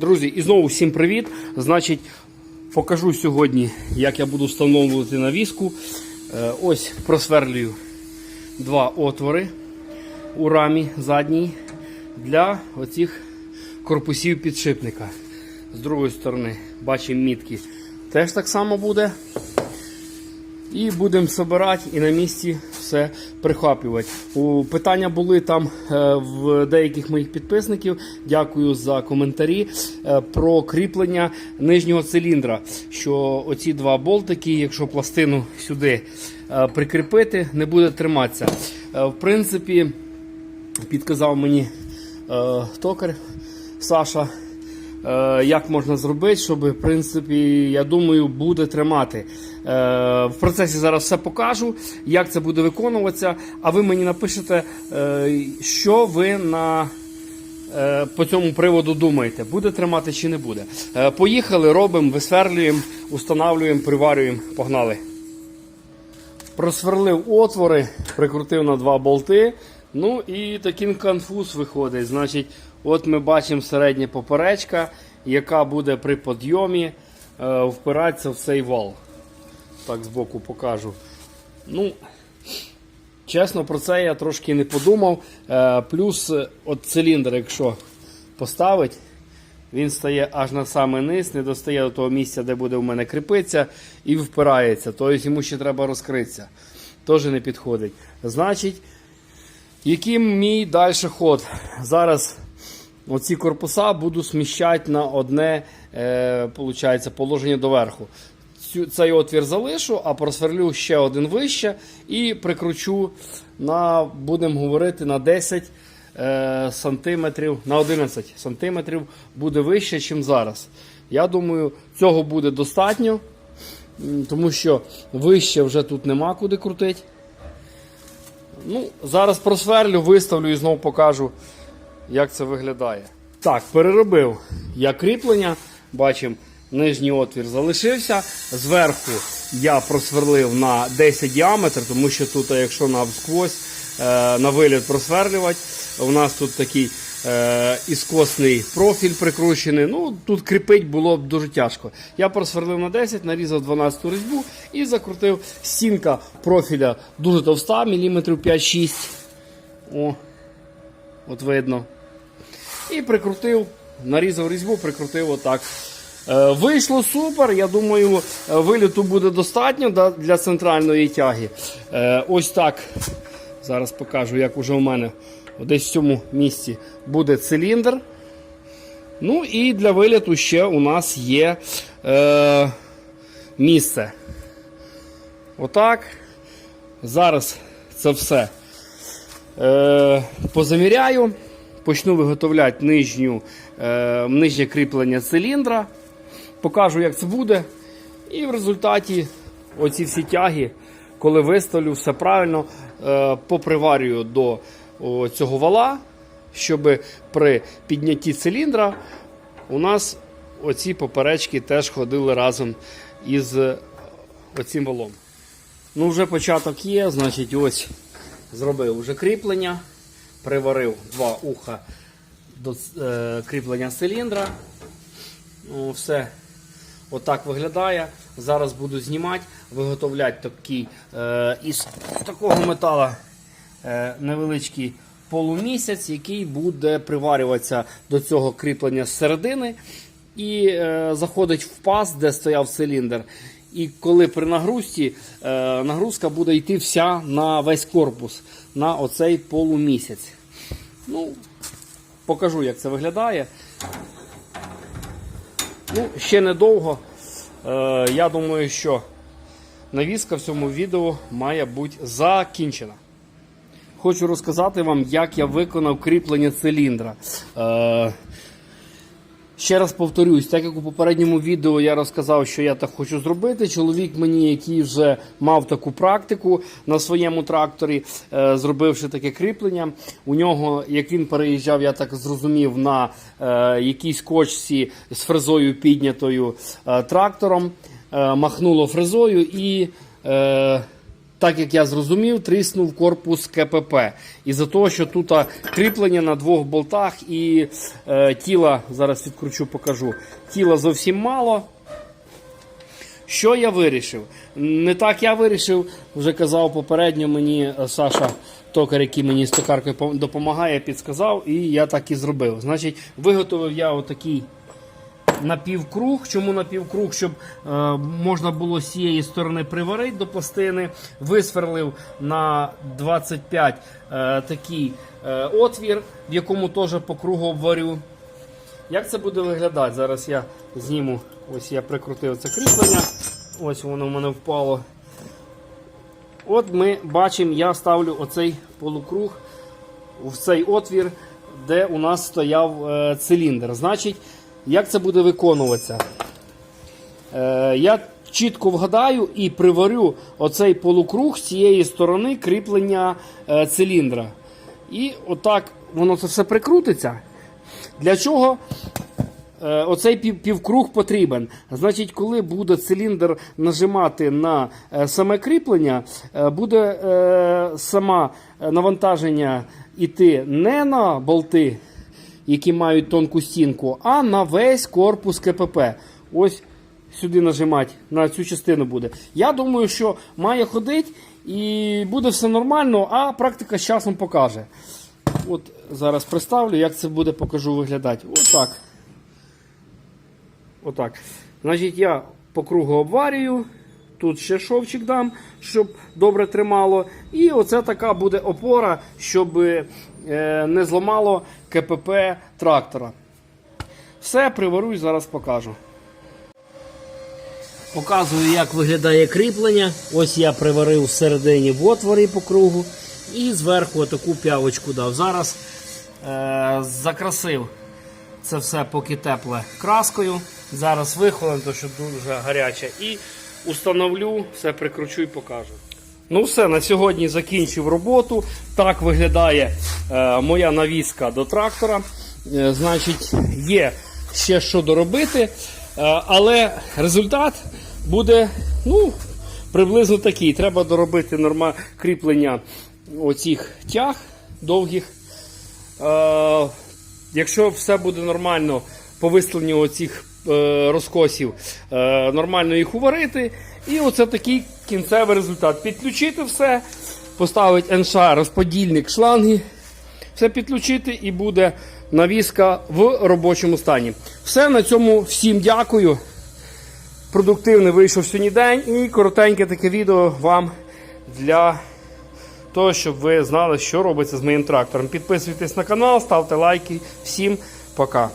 Друзі, і знову всім привіт. Значить, покажу сьогодні, як я буду встановлювати навіску. Е, Ось просверлюю два отвори у рамі задній для оцих корпусів підшипника. З другої сторони, бачимо мітки. Теж так само буде. І будемо збирати і на місці все прихоплювати. У питання були там е, в деяких моїх підписників. Дякую за коментарі е, про кріплення нижнього циліндра. Що оці два болтики, якщо пластину сюди е, прикріпити, не буде триматися. В принципі, підказав мені токар Саша. Е, як можна зробити, щоб, в принципі, я думаю, буде тримати. Е, в процесі зараз все покажу, як це буде виконуватися. А ви мені напишете, е, що ви на, по цьому приводу думаєте, буде тримати чи не буде. Поїхали, робимо, висверлюємо, устанавлюємо, приварюємо, погнали. Просверлив отвори, прикрутив на два болти. Ну і такий конфуз виходить. Значить, от ми бачимо середня поперечка, яка буде при підйомі е, впиратися в цей вал. Так, збоку покажу. Ну, чесно, про це я трошки не подумав. Е, плюс, е, от циліндр, якщо поставить, він стає аж на самий низ, не достає до того місця, де буде у мене кріпитися, і впирається. Тобто йому ще треба розкритися. Теж не підходить. Значить, яким мій далі ход? Зараз оці корпуса буду сміщати на одне е, положення доверху. Цей отвір залишу, а просверлю ще один вище і прикручу на, будемо говорити, на 10 е, сантиметрів, на 11 сантиметрів буде вище, ніж зараз. Я думаю, цього буде достатньо, тому що вище вже тут нема куди крутити. Ну, зараз просверлю, виставлю і знову покажу, як це виглядає. Так, переробив я кріплення. Бачимо, нижній отвір залишився. Зверху я просверлив на 10 діаметр, тому що тут, якщо навсквозь е, на виліт просверлювати, у нас тут такий е, іскосний профіль прикручений. Ну, тут кріпить було б дуже тяжко. Я просверлив на 10, нарізав 12 різьбу і закрутив стінка профіля дуже товста, міліметрів 5-6. О, от видно. І прикрутив, нарізав різьбу, прикрутив отак. Е, Вийшло супер. Я думаю, е, виліту буде достатньо для центральної тяги. Е, Ось так. Зараз покажу, як уже у мене десь в цьому місці буде циліндр. Ну і для виліту ще у нас є е, місце. Отак. Зараз це все е, позаміряю. Почну виготовляти нижню, е, нижнє кріплення циліндра. Покажу, як це буде. І в результаті оці всі тяги, коли виставлю все правильно, е, поприварюю до о, цього вала, щоб при піднятті циліндра у нас оці поперечки теж ходили разом із оцим валом. Ну, вже початок є, значить, ось зробив вже кріплення, приварив два уха до е, кріплення циліндра. Ну, все отак виглядає. Зараз буду знімати, виготовляти такий е, із такого металу е, невеличкий полумісяць, який буде приварюватися до цього кріплення з середини і е, заходить в паз, де стояв циліндр. І коли при нагрузці е, нагрузка буде йти вся на весь корпус, на оцей полумісяць. Ну, покажу, як це виглядає. Ну, ще недовго. Е, я думаю, що навіска в цьому відео має бути закінчена. Хочу розказати вам, як я виконав кріплення циліндра. Ще раз повторюсь, так як у попередньому відео я розказав, що я так хочу зробити. Чоловік мені, який вже мав таку практику на своєму тракторі, е, зробивши таке кріплення. У нього, як він переїжджав, я так зрозумів, на е, якійсь кочці з фрезою піднятою е, трактором, махнуло фрезою і. Так як я зрозумів, тріснув корпус КПП. Із-за того, що тут кріплення на двох болтах і е, тіла, зараз відкручу, покажу. Тіла зовсім мало. Що я вирішив? Не так я вирішив, вже казав попередньо мені е, Саша Токар, який мені з токаркою допомагає, підсказав, і я так і зробив. Значить, виготовив я отакий напівкруг. Чому напівкруг? Щоб е, можна було з цієї сторони приварити до пластини. Висверлив на 25 е, такий е, отвір, в якому теж по кругу обварю. Як це буде виглядати? Зараз я зніму. Ось я прикрутив це кріплення. Ось воно в мене впало. От ми бачимо, я ставлю оцей полукруг в цей отвір, де у нас стояв е, циліндр. Значить, як це буде виконуватися? Е, я чітко вгадаю і приварю оцей полукруг з цієї сторони кріплення е, циліндра. І отак воно це все прикрутиться. Для чого е, оцей пів, півкруг потрібен? Значить, коли буде циліндр нажимати на е, саме кріплення, е, буде е, саме навантаження йти не на болти, які мають тонку стінку, а на весь корпус КПП. Ось сюди нажимати, на цю частину буде. Я думаю, що має ходити і буде все нормально, а практика з часом покаже. От зараз представлю, як це буде, покажу виглядати. Отак. Отак. Значить, я по кругу обварюю. Тут ще шовчик дам, щоб добре тримало. І оце така буде опора, щоб е, не зламало КПП трактора. Все, приварю і зараз покажу. Показую, як виглядає кріплення. Ось я приварив всередині в отворі по кругу. І зверху таку п'явочку дав. Зараз е, закрасив це все поки тепле краскою. Зараз вихолено, що дуже гаряче. І установлю, все прикручу і покажу. Ну все, на сьогодні закінчив роботу. Так виглядає е, моя навіска до трактора. Е, значить, є ще що доробити, е, але результат буде ну, приблизно такий. Треба доробити норма кріплення оцих тяг довгих. Е, якщо все буде нормально по виставленню оцих розкосів, е, нормально їх уварити. І оце такий кінцевий результат. Підключити все, поставити НШ, розподільник, шланги, все підключити і буде навіска в робочому стані. Все на цьому всім дякую. Продуктивний вийшов сьогодні день і коротеньке таке відео вам для того, щоб ви знали, що робиться з моїм трактором. Підписуйтесь на канал, ставте лайки. Всім пока.